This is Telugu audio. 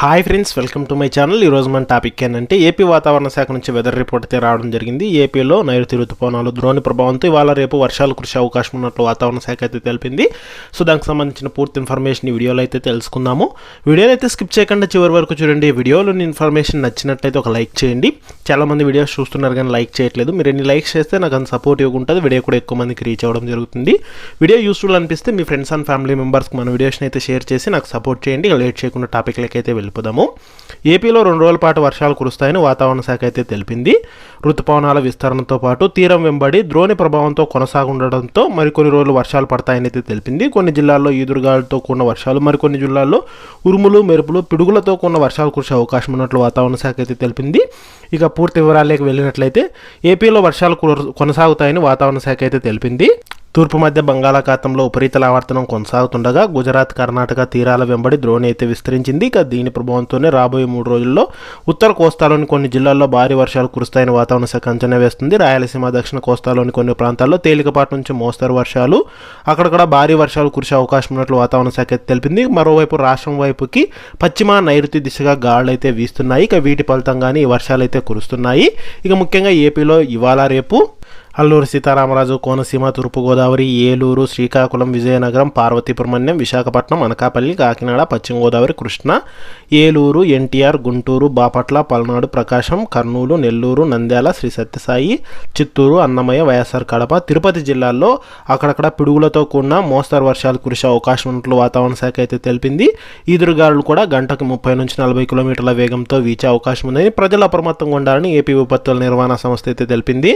Hi friends welcome to my channel. ఈ రోజు మన టాపిక్ ఏంటంటే ఏపీ వాతావరణ శాఖ నుంచి వెదర్ రిపోర్ట్ అయితే రావడం జరిగింది. ఏపీలో నైరుతి ఋతుపవనాలు ద్రోణి ప్రభావంతో ఇవాళ రేపు వర్షాలు కురిసే అవకాశం ఉన్నట్లు వాతావరణ శాఖ అయితే తెలిపింది. సో దానికి సంబంధించిన పూర్తి ఇన్ఫర్మేషన్ ఈ వీడియోలో అయితే తెలుసుకుందాము. వీడియోని అయితే స్కిప్ చేయకుండా చివరి వరకు చూడండి. వీడియోలోని ఇన్ఫర్మేషన్ నచ్చినట్లయితే ఒక లైక్ చేయండి. చాలా మంది వీడియోస్ చూస్తున్నారు కానీ లైక్ చేయట్లేదు. మీరు ఎన్ని లైక్స్ చేస్తే నాకు అంత సపోర్టివ్గా ఉంటుంది. వీడియో కూడా ఎక్కువ మందికి రీచ్ అవ్వడం జరుగుతుంది. వీడియో యూస్ఫుల్ అనిపిస్తే మీ ఫ్రెండ్స్ అండ్ ఫ్యామిలీ మెంబర్స్కి మన వీడియోస్ని అయితే షేర్ చేసి నాకు సపోర్ట్ చేయండి. లేట్ చేయకుండా టాపిక్లకి అయితే తెలుపుదాము. ఏపీలో రెండు రోజుల పాటు వర్షాలు కురుస్తాయని వాతావరణ శాఖ అయితే తెలిపింది. ఋతుపవనాల విస్తరణతో పాటు తీరం వెంబడి ద్రోణి ప్రభావంతో కొనసాగుండడంతో మరికొన్ని రోజులు వర్షాలు పడతాయని అయితే తెలిపింది. కొన్ని జిల్లాల్లో ఈదురుగాలులతో కూడిన వర్షాలు మరికొన్ని జిల్లాల్లో ఉరుములు మెరుపులు పిడుగులతో కూడిన వర్షాలు కురిసే అవకాశం ఉన్నట్లు వాతావరణ శాఖ అయితే తెలిపింది. ఇక పూర్తి వివరాలకు వెళ్ళినట్లయితే ఏపీలో వర్షాలు కొనసాగుతాయని వాతావరణ శాఖ అయితే తెలిపింది. తూర్పు మధ్య బంగాళాఖాతంలో ఉపరితల ఆవర్తనం కొనసాగుతుండగా గుజరాత్ కర్ణాటక తీరాల వెంబడి ద్రోణి అయితే విస్తరించింది. ఇక దీని ప్రభావంతోనే రాబోయే మూడు రోజుల్లో ఉత్తర కోస్తాలోని కొన్ని జిల్లాల్లో భారీ వర్షాలు కురుస్తాయని వాతావరణ శాఖ అంచనా వేస్తుంది. రాయలసీమ దక్షిణ కోస్తాలోని కొన్ని ప్రాంతాల్లో తేలికపాటి నుంచి మోస్తరు వర్షాలు అక్కడక్కడ భారీ వర్షాలు కురిసే అవకాశం ఉన్నట్లు వాతావరణ శాఖ అయితే తెలిపింది. మరోవైపు రాష్ట్రం వైపుకి పశ్చిమ నైరుతి దిశగా గాళ్ళు అయితే వీస్తున్నాయి. ఇక వీటి ఫలితంగానే ఈ వర్షాలు అయితే కురుస్తున్నాయి. ఇక ముఖ్యంగా ఏపీలో ఇవాళ రేపు అల్లూరు సీతారామరాజు కోనసీమ తూర్పుగోదావరి ఏలూరు శ్రీకాకుళం విజయనగరం పార్వతీపురమణ్యం విశాఖపట్నం అనకాపల్లి కాకినాడ పశ్చిమ గోదావరి కృష్ణ ఏలూరు ఎన్టీఆర్ గుంటూరు బాపట్ల పల్నాడు ప్రకాశం కర్నూలు నెల్లూరు నంద్యాల శ్రీ సత్యసాయి చిత్తూరు అన్నమయ్య వైఎస్ఆర్ కడప తిరుపతి జిల్లాల్లో అక్కడక్కడ పిడుగులతో కూడిన మోస్తరు వర్షాలు కురిసే అవకాశం ఉన్నట్లు వాతావరణ శాఖ అయితే తెలిపింది. ఈదురుగాలు కూడా గంటకు ముప్పై నుంచి నలభై కిలోమీటర్ల వేగంతో వీచే అవకాశం ఉందని ప్రజలు అప్రమత్తంగా ఉండాలని ఏపీ విపత్తుల నిర్వహణ సంస్థ అయితే తెలిపింది.